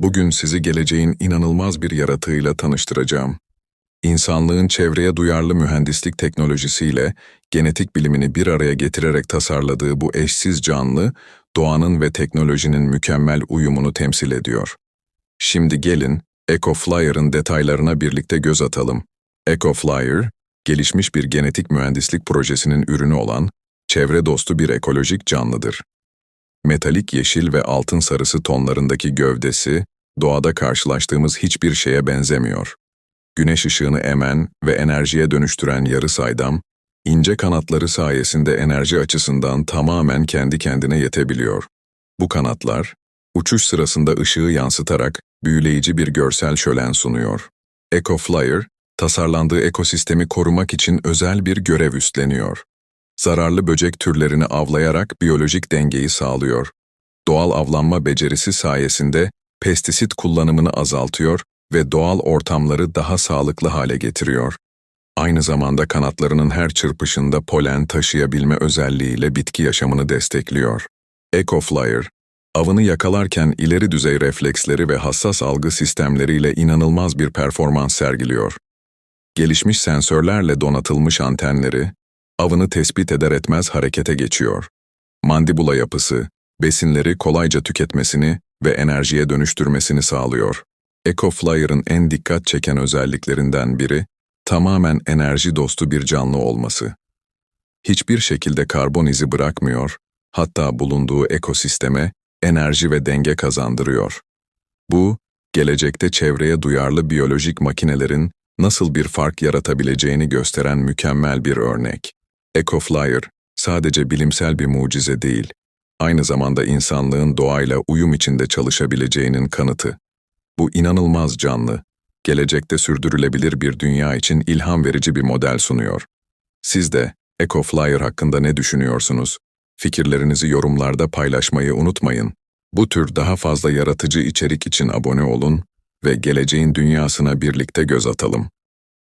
Bugün sizi geleceğin inanılmaz bir yaratığıyla tanıştıracağım. İnsanlığın çevreye duyarlı mühendislik teknolojisiyle genetik bilimini bir araya getirerek tasarladığı bu eşsiz canlı, doğanın ve teknolojinin mükemmel uyumunu temsil ediyor. Şimdi gelin, EcoFlyer'ın detaylarına birlikte göz atalım. EcoFlyer, gelişmiş bir genetik mühendislik projesinin ürünü olan, çevre dostu bir ekolojik canlıdır. Metalik yeşil ve altın sarısı tonlarındaki gövdesi, doğada karşılaştığımız hiçbir şeye benzemiyor. Güneş ışığını emen ve enerjiye dönüştüren yarı saydam, ince kanatları sayesinde enerji açısından tamamen kendi kendine yetebiliyor. Bu kanatlar, uçuş sırasında ışığı yansıtarak büyüleyici bir görsel şölen sunuyor. EcoFlyer, tasarlandığı ekosistemi korumak için özel bir görev üstleniyor. Zararlı böcek türlerini avlayarak biyolojik dengeyi sağlıyor. Doğal avlanma becerisi sayesinde pestisit kullanımını azaltıyor ve doğal ortamları daha sağlıklı hale getiriyor. Aynı zamanda kanatlarının her çırpışında polen taşıyabilme özelliğiyle bitki yaşamını destekliyor. EcoFlyer, avını yakalarken ileri düzey refleksleri ve hassas algı sistemleriyle inanılmaz bir performans sergiliyor. Gelişmiş sensörlerle donatılmış antenleri, avını tespit eder etmez harekete geçiyor. Mandibula yapısı, besinleri kolayca tüketmesini ve enerjiye dönüştürmesini sağlıyor. EcoFlyer'ın en dikkat çeken özelliklerinden biri, tamamen enerji dostu bir canlı olması. Hiçbir şekilde karbon izi bırakmıyor, hatta bulunduğu ekosisteme enerji ve denge kazandırıyor. Bu, gelecekte çevreye duyarlı biyolojik makinelerin nasıl bir fark yaratabileceğini gösteren mükemmel bir örnek. EcoFlyer, sadece bilimsel bir mucize değil, aynı zamanda insanlığın doğayla uyum içinde çalışabileceğinin kanıtı. Bu inanılmaz canlı, gelecekte sürdürülebilir bir dünya için ilham verici bir model sunuyor. Siz de EcoFlyer hakkında ne düşünüyorsunuz? Fikirlerinizi yorumlarda paylaşmayı unutmayın. Bu tür daha fazla yaratıcı içerik için abone olun ve geleceğin dünyasına birlikte göz atalım.